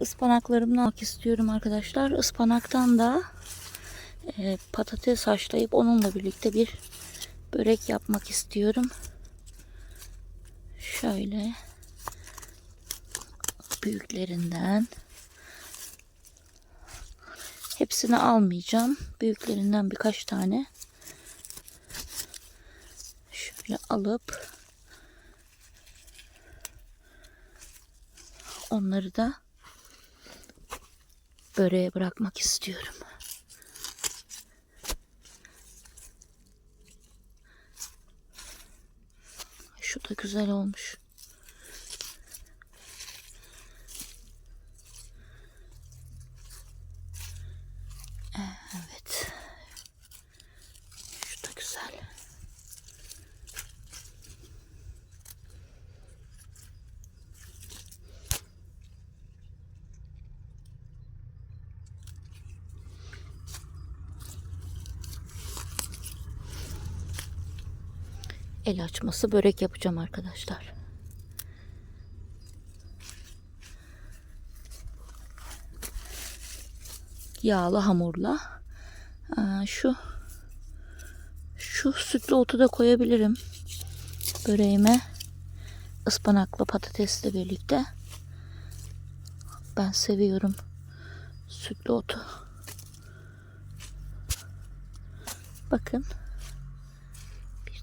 ıspanaklarımdan almak istiyorum arkadaşlar. Ispanaktan da e, patates haşlayıp onunla birlikte bir börek yapmak istiyorum. Şöyle büyüklerinden hepsini almayacağım. Büyüklerinden birkaç tane şöyle alıp onları da böreğe bırakmak istiyorum. Şu da güzel olmuş. Evet. Şu da güzel. El açması börek yapacağım arkadaşlar. Yağlı hamurla Aa, şu şu sütlü otu da koyabilirim böreğime ıspanaklı patatesle birlikte. Ben seviyorum sütlü otu. Bakın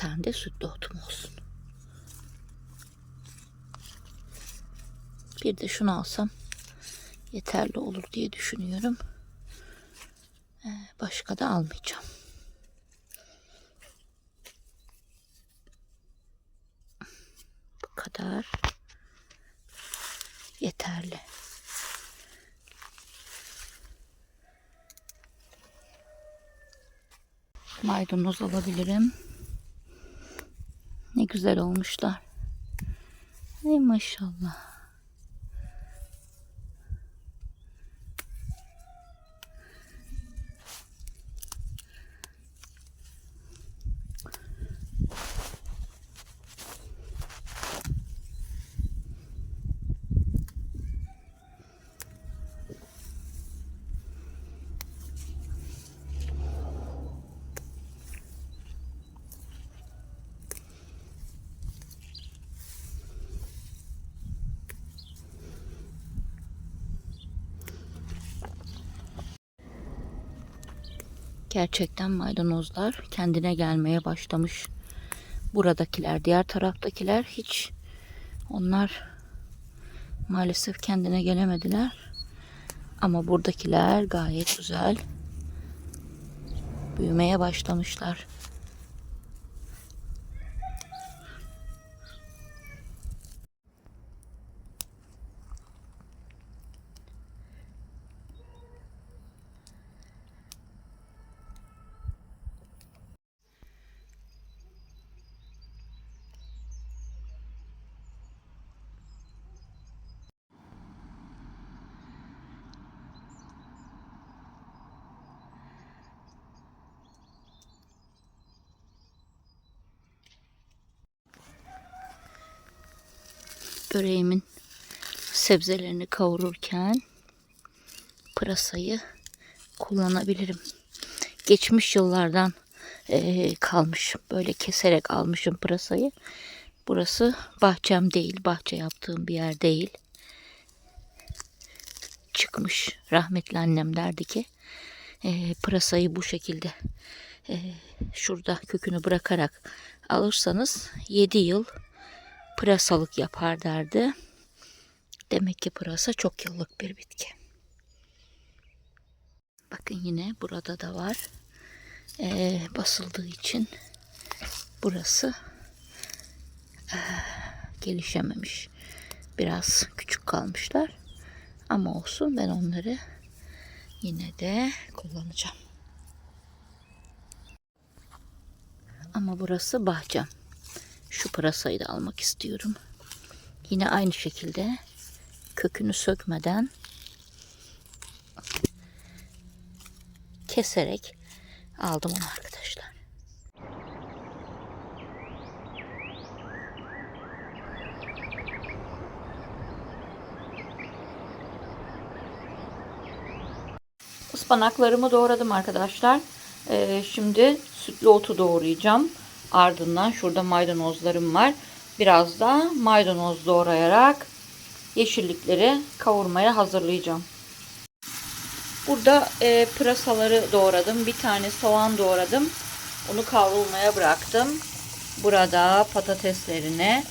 tane de sütlü otum olsun. Bir de şunu alsam yeterli olur diye düşünüyorum. Ee, Başka da almayacağım. Bu kadar yeterli. Maydanoz alabilirim. Güzel olmuşlar. Ey maşallah. Gerçekten maydanozlar kendine gelmeye başlamış. Buradakiler, diğer taraftakiler hiç onlar maalesef kendine gelemediler. Ama buradakiler gayet güzel büyümeye başlamışlar. Böreğimin sebzelerini kavururken pırasayı kullanabilirim. Geçmiş yıllardan eee, kalmış. Böyle keserek almışım pırasayı. Burası bahçem değil. Bahçe yaptığım bir yer değil. Çıkmış. Rahmetli annem derdi ki eee, pırasayı bu şekilde eee, şurada kökünü bırakarak alırsanız 7 yıl pırasalık yapar derdi. Demek ki pırasa çok yıllık bir bitki. Bakın yine burada da var. Ee, basıldığı için burası ee, gelişememiş. Biraz küçük kalmışlar. Ama olsun ben onları yine de kullanacağım. Ama burası bahçem. Şu pırasayı da almak istiyorum. Yine aynı şekilde kökünü sökmeden keserek aldım onu arkadaşlar. Ispanaklarımı doğradım arkadaşlar. Ee, şimdi sütlü otu doğrayacağım. Ardından şurada maydanozlarım var. Biraz da maydanoz doğrayarak yeşillikleri kavurmaya hazırlayacağım. Burada e, pırasaları doğradım. Bir tane soğan doğradım. Onu kavrulmaya bıraktım. Burada patateslerini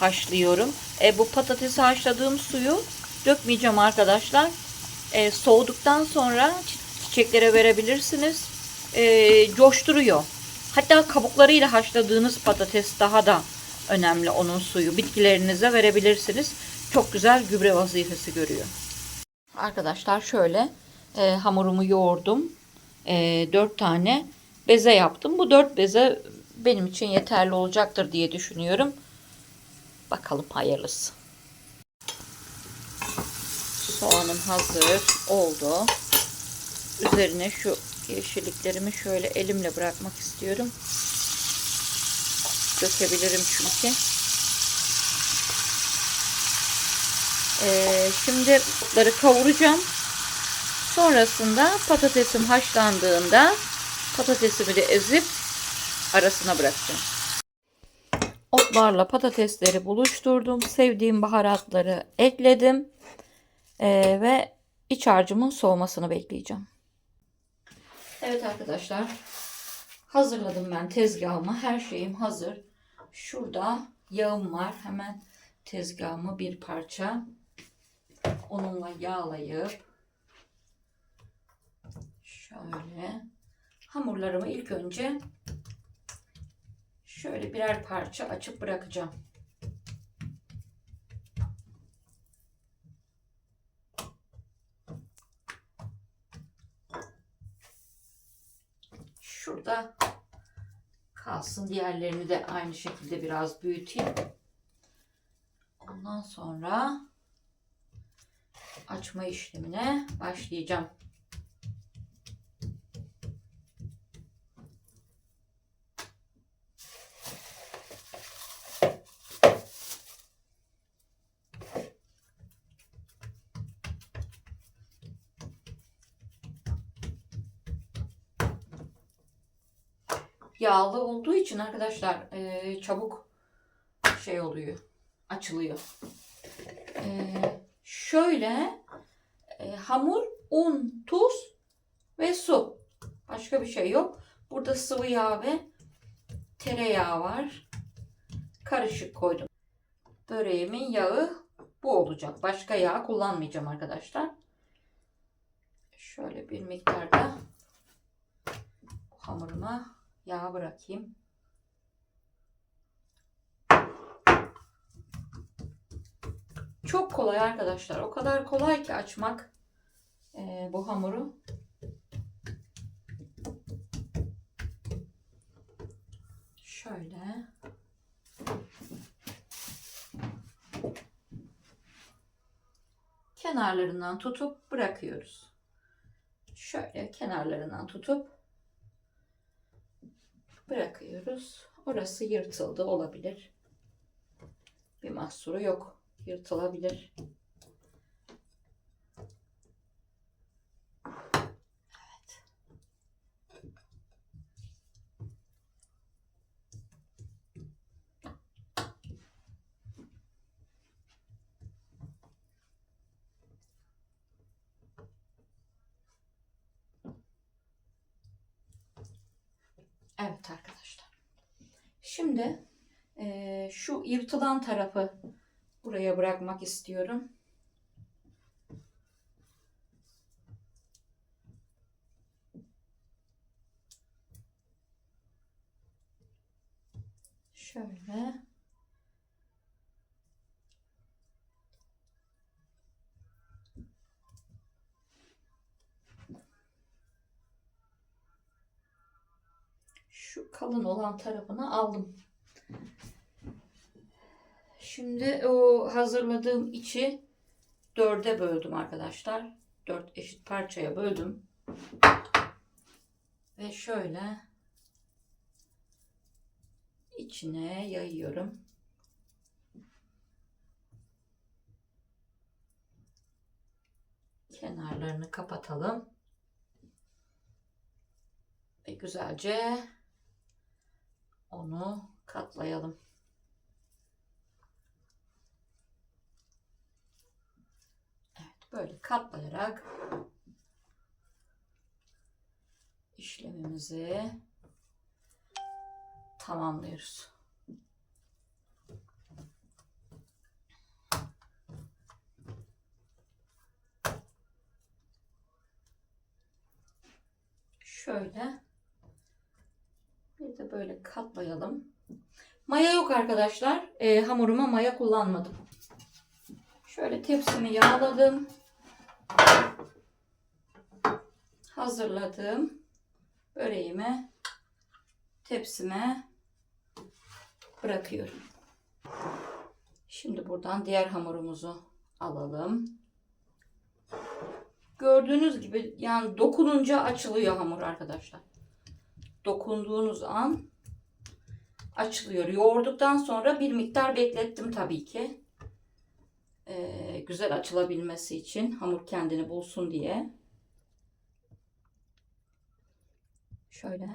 haşlıyorum. E, bu patatesi haşladığım suyu dökmeyeceğim arkadaşlar. E, soğuduktan sonra çi- çiçeklere verebilirsiniz. E, coşturuyor. Hatta kabuklarıyla haşladığınız patates daha da önemli onun suyu. Bitkilerinize verebilirsiniz. Çok güzel gübre vazifesi görüyor. Arkadaşlar şöyle e, hamurumu yoğurdum. E, 4 tane beze yaptım. Bu 4 beze benim için yeterli olacaktır diye düşünüyorum. Bakalım hayırlısı. Soğanım hazır oldu. Üzerine şu yeşilliklerimi şöyle elimle bırakmak istiyorum. Dökebilirim çünkü. Ee, şimdi otları kavuracağım. Sonrasında patatesim haşlandığında patatesimi de ezip arasına bırakacağım. Otlarla patatesleri buluşturdum. Sevdiğim baharatları ekledim. Ee, ve iç harcımın soğumasını bekleyeceğim. Evet arkadaşlar. Hazırladım ben tezgahımı. Her şeyim hazır. Şurada yağım var. Hemen tezgahımı bir parça onunla yağlayıp şöyle hamurlarımı ilk önce şöyle birer parça açıp bırakacağım. Şurada kalsın. Diğerlerini de aynı şekilde biraz büyüteyim. Ondan sonra açma işlemine başlayacağım. Yağlı olduğu için arkadaşlar eee, çabuk şey oluyor. Açılıyor. Eee, şöyle e, hamur, un, tuz ve su. Başka bir şey yok. Burada sıvı yağ ve tereyağı var. Karışık koydum. Böreğimin yağı bu olacak. Başka yağ kullanmayacağım arkadaşlar. Şöyle bir miktar da bu hamuruma yağ bırakayım. Çok kolay arkadaşlar. O kadar kolay ki açmak eee, bu hamuru. Şöyle. Kenarlarından tutup bırakıyoruz. Şöyle kenarlarından tutup bırakıyoruz. Orası yırtıldı olabilir. Bir mahsuru yok yırtılabilir. Evet. Evet arkadaşlar. Şimdi eee, şu yırtılan tarafı buraya bırakmak istiyorum. Şöyle. Şu kalın olan tarafını aldım. Şimdi o hazırladığım içi dörde böldüm arkadaşlar. Dört eşit parçaya böldüm. Ve şöyle içine yayıyorum. Kenarlarını kapatalım. Şöyle güzelce onu katlayalım. Evet, böyle katlayarak işlemimizi tamamlıyoruz. Şöyle böyle katlayalım. Maya yok arkadaşlar. Ee, hamuruma maya kullanmadım. Şöyle tepsimi yağladım. Hazırladım. Böreğimi tepsime bırakıyorum. Şimdi buradan diğer hamurumuzu alalım. Gördüğünüz gibi yani dokununca açılıyor hamur arkadaşlar. Dokunduğunuz an açılıyor. Yoğurduktan sonra bir miktar beklettim tabii ki. Ee, güzel açılabilmesi için hamur kendini bulsun diye. Şöyle.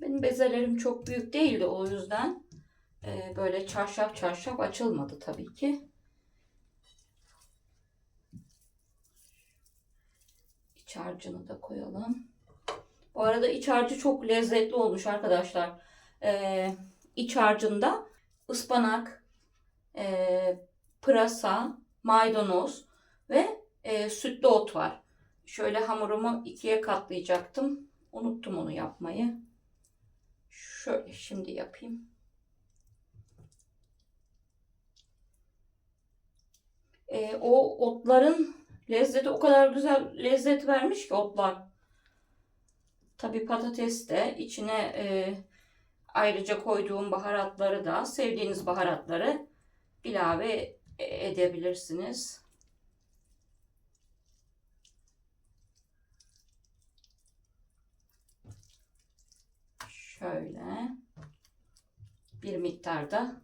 Benim bezelerim çok büyük değildi o yüzden e, böyle çarşaf çarşaf açılmadı tabii ki. İç harcını da koyalım. Bu arada iç harcı çok lezzetli olmuş arkadaşlar. Ee, iç harcında ıspanak, e, pırasa, maydanoz ve e, sütlü ot var. Şöyle hamurumu ikiye katlayacaktım. Unuttum onu yapmayı. Şöyle şimdi yapayım. E, o otların lezzeti o kadar güzel lezzet vermiş ki otlar. Tabi patates de içine e, ayrıca koyduğum baharatları da sevdiğiniz baharatları ilave edebilirsiniz. Şöyle bir miktarda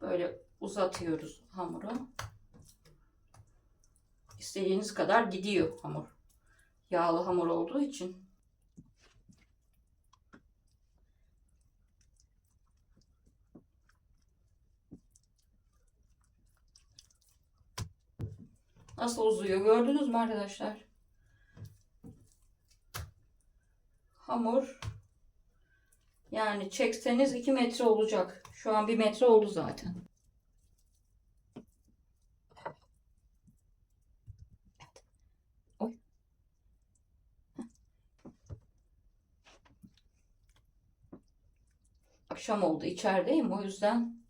böyle uzatıyoruz hamuru. İstediğiniz kadar gidiyor hamur. Yağlı hamur olduğu için. Nasıl uzuyor gördünüz mü arkadaşlar? Hamur yani çekseniz 2 metre olacak. Şu an 1 metre oldu zaten. Akşam oldu içerideyim o yüzden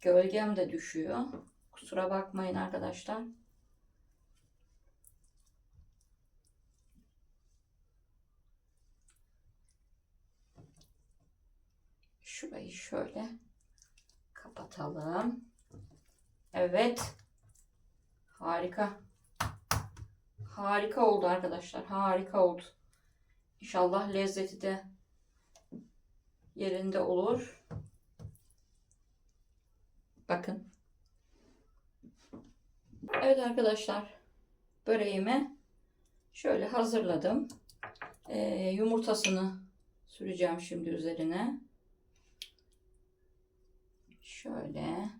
gölgem de düşüyor. Kusura bakmayın arkadaşlar. Şurayı şöyle kapatalım. Evet. Harika. Harika oldu arkadaşlar. Harika oldu. İnşallah lezzeti de yerinde olur. Bakın. Evet arkadaşlar. Böreğimi şöyle hazırladım. Ee, yumurtasını süreceğim şimdi üzerine. Şöyle.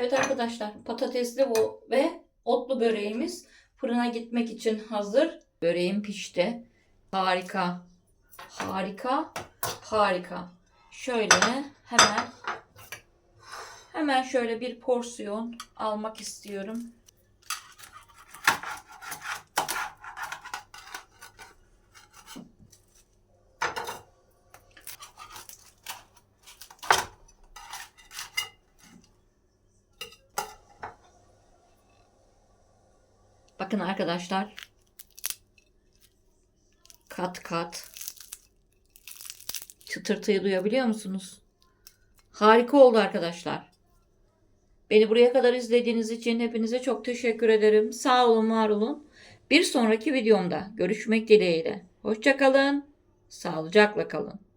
Evet arkadaşlar patatesli o ve otlu böreğimiz fırına gitmek için hazır. Böreğim pişti. Harika. Harika. Harika. Şöyle hemen hemen şöyle bir porsiyon almak istiyorum. Bakın arkadaşlar. Kat kat. Çıtırtıyı duyabiliyor musunuz? Harika oldu arkadaşlar. Beni buraya kadar izlediğiniz için hepinize çok teşekkür ederim. Sağ olun, var olun. Bir sonraki videomda görüşmek dileğiyle. Hoşçakalın. Sağlıcakla kalın.